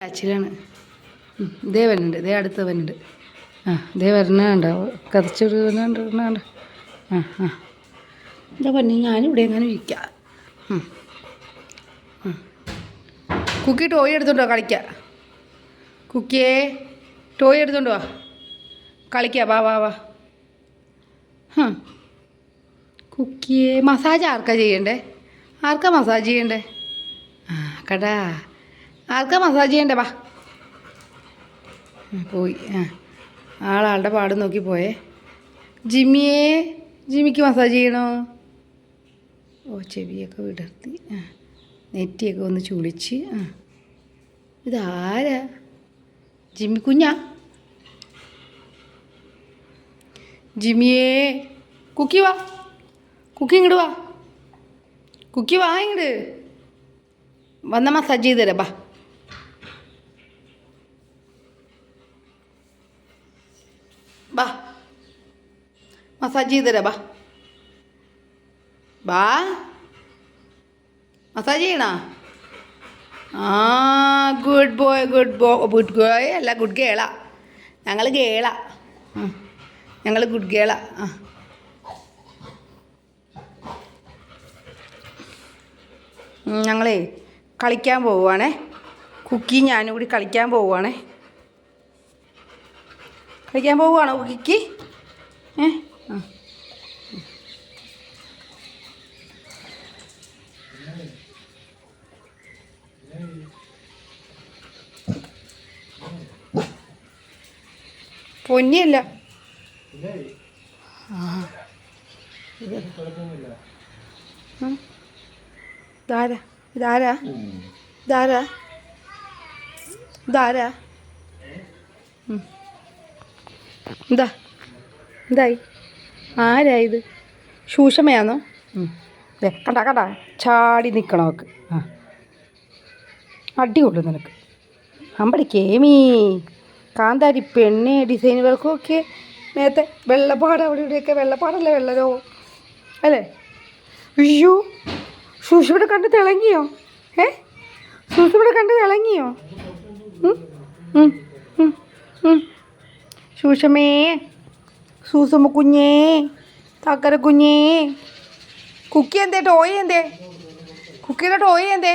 അച്ചിലാണ് ഇതേ വരുന്നുണ്ട് ഇതേ അടുത്ത് വരുന്നുണ്ട്. ആ ഇതേ വരണുണ്ടാവും കതച്ചൊരു വരുന്നുണ്ട് ആ ആ. എന്താ പറഞ്ഞു ഞാനിവിടെ എങ്ങനെ ഇരിക്കാം. കുക്കി ടോയ് എടുത്തോണ്ടോ കളിക്കാം കുക്കിയേ ടോയ് എടുത്തോണ്ട് വാ. കളിക്കാം വാ വാ വാ. കുക്കിയെ മസാജ് ആർക്കാ ചെയ്യണ്ടേ? ആർക്കാ മസാജ് ചെയ്യണ്ടേ? ആ കടാ. ആർക്കാ മസാജ് ചെയ്യണ്ടേ വാ. പോയി. ആ. ആളാളുടെ പാട് നോക്കി പോയേ. ജിമ്മിയെ ജിമ്മിക്ക് മസാജ് ചെയ്യണോ? ഓ ചെവിയൊക്കെ വിടർത്തി. ആ. നെറ്റിയൊക്കെ ഒന്ന് ചുളിച്ച് ആ. ഇതാരാ? ജിമ്മി കുഞ്ഞാ? ജിമ്മിയെ കുക്കി വാ. കുക്കി ഇങ്ങോട്ട് വാ. കുക്കി വാ ഇങ്ങോട്ട് വന്ന മസാജ് ചെയ്ത് തരാം ബാ ബാ. മസാജ് ചെയ്ത് തരാം ബാ. ബാ. മസാജ് ചെയ്യണോ? ആ good boy good boy good boy അല്ല ഗുഡ് ഗേള ഞങ്ങൾ ഗേള ഞങ്ങൾ ഗുഡ് ഗേള ആ. ഞങ്ങളേ കളിക്കാൻ പോവുകയാണേ കുക്കി ഞാനും കൂടി കളിക്കാൻ പോവുകയാണേ കളിക്കാൻ പോവുകയാണോ? കുക്കിക്ക് ഏ? ആ. പൊന്നിയല്ല. ഇതാരാ? ഇതാരാ? ഇതാരാ? ഇതാരാ. എന്താ? എന്തായി? ആരായത്? ശൂഷമയാണോ. ദേ കണ്ടാ കണ്ടാ. ചാടി നിൽക്കണം അവക്ക്. ആ. അടി കൊള്ളു നിനക്ക്. അമ്പടി കേമീ. കാന്താരി പെണ്ണെ ഡിസൈൻ വർക്കൊക്കെ നേരത്തെ വെള്ളപ്പാട് അവിടെ ഇവിടെയൊക്കെ വെള്ളപ്പാടല്ലേ വെള്ളരോ? അല്ലേ? അയ്യോ സൂസിവിടെ കണ്ട് തിളങ്ങിയോ? ഏ? സൂസിവിടെ കണ്ട് തിളങ്ങിയോ. സൂസമ്മേ സൂസമ്മ കുഞ്ഞേ താക്കര കുഞ്ഞേ. കുക്കി എന്തേ ടോയ് എന്തേ? കുക്കിയുടെ ടോയ് എന്തേ?